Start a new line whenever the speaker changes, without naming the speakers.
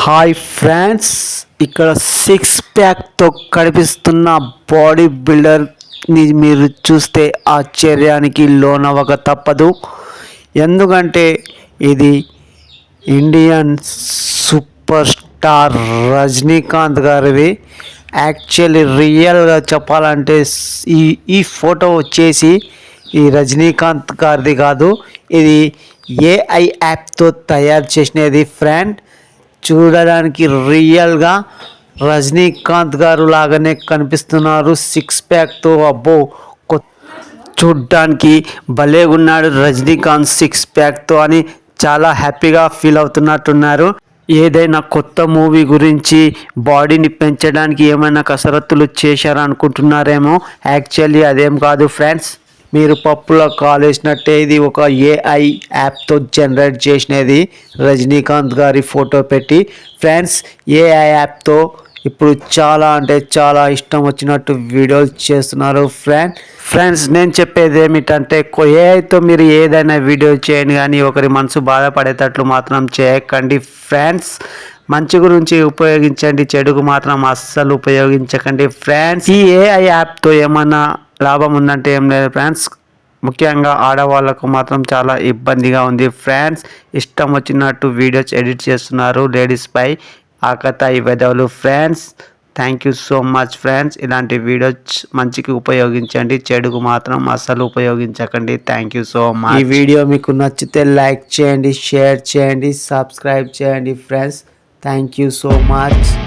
Hi friends ఇక్కడ six ప్యాక్తో కనిపిస్తున్న బాడీ బిల్డర్ని మీరు చూస్తే ఆశ్చర్యానికి లోనవక తప్పదు. ఎందుకంటే ఇది ఇండియన్ సూపర్ స్టార్ రజనీకాంత్ గారిది. యాక్చువల్లీ రియల్గా చెప్పాలంటే ఈ ఈ ఫోటో వచ్చేసి ఈ రజనీకాంత్ గారిది కాదు. ఇది ఏఐ యాప్తో తయారు చేసినది ఫ్రెండ్ చూడడానికి రియల్గా రజనీకాంత్ గారు లాగానే కనిపిస్తున్నారు. సిక్స్ ప్యాక్తో అబ్బో చూడ్డానికి భలే ఉన్నాడు రజనీకాంత్ సిక్స్ ప్యాక్తో అని చాలా హ్యాపీగా ఫీల్ అవుతున్నట్టున్నారు. ఏదైనా కొత్త మూవీ గురించి బాడీని పెంచడానికి ఏమైనా కసరత్తులు చేశారనుకుంటున్నారేమో? యాక్చువల్లీ అదేం కాదు ఫ్రెండ్స్. మీరు పప్పులో కాలేసినట్టే ఇది ఒక ఏఐ యాప్తో జనరేట్ చేసినది. రజనీకాంత్ గారి ఫోటో పెట్టి ఫ్రెండ్స్ ఏఐ యాప్తో ఇప్పుడు చాలా అంటే చాలా ఇష్టం వచ్చినట్టు వీడియోలు చేస్తున్నారు ఫ్రెండ్ ఫ్రెండ్స్ నేను చెప్పేది ఏమిటంటే ఏఐతో మీరు ఏదైనా వీడియో చేయండి కానీ ఒకరి మనసు బాధపడేటట్లు మాత్రం చేయకండి ఫ్రెండ్స్. మంచి గురించి ఉపయోగించండి చెడుకు మాత్రం అస్సలు ఉపయోగించకండి ఫ్రెండ్స్. ఈ ఏఐ యాప్తో ఏమన్నా లాభం ఉందంటే ఏం లేదు ఫ్రెండ్స్. ముఖ్యంగా ఆడవాళ్ళకు మాత్రం చాలా ఇబ్బందిగా ఉంది ఫ్రెండ్స్. ఇష్టం వచ్చినట్టు వీడియోస్ ఎడిట్ చేస్తున్నారు లేడీస్పై ఆకతాయి వెదవులు friends. Thank you so much friends. ఇలాంటి వీడియోస్ మంచికి ఉపయోగించండి చెడుకు మాత్రం అస్సలు ఉపయోగించకండి. Thank you so much. ఈ వీడియో మీకు నచ్చితే లైక్ చేయండి షేర్ చేయండి సబ్స్క్రైబ్ చేయండి friends. Thank you so much.